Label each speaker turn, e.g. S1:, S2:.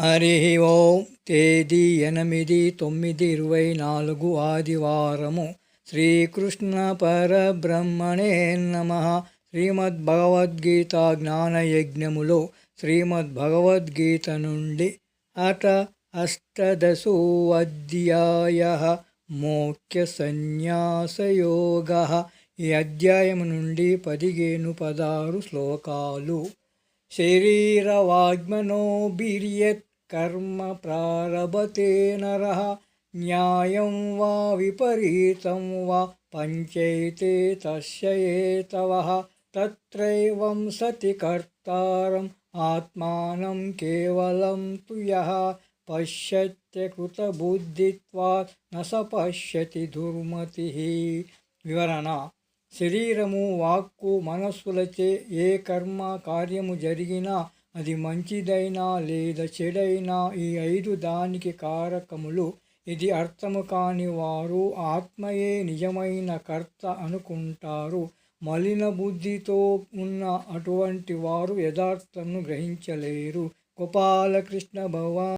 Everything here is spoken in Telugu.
S1: హరి ఓం తేదీ ఎనిమిది తొమ్మిది ఇరవై నాలుగు ఆదివారము. శ్రీకృష్ణ పరబ్రహ్మణే నమ. శ్రీమద్భగవద్గీత జ్ఞానయజ్ఞములో శ్రీమద్భగవద్గీత నుండి అట అష్టదశో అధ్యాయ మోఖ్య సన్యాసయోగ ఈ అధ్యాయము నుండి పదిహేను పదారు శ్లోకాలు. శరీరవాగ్మనోభిర్యత్ కర్మ ప్రారభతే నర న్యాయం వా విపరీతం వా పంచైతే తస్య ఏతవః తత్రైవం సతి కర్తారం ఆత్మానం కేవలం తు యః పశ్యత్యకృతబుద్ధిత్వాత్ న స పశ్యతి దుర్మతి వివరణ శరీరము వాక్కు మనస్సులచే ఏ కర్మ కార్యము జరిగినా అది మంచిదైనా లేదా చెడైనా ఈ ఐదు దానికి కారకములు. ఇది అర్థము కాని వారు ఆత్మయే నిజమైన కర్త అనుకుంటారు. మలిన బుద్ధితో ఉన్న అటువంటి వారు యథార్థమును గ్రహించలేరు. గోపాలకృష్ణ భగవాన్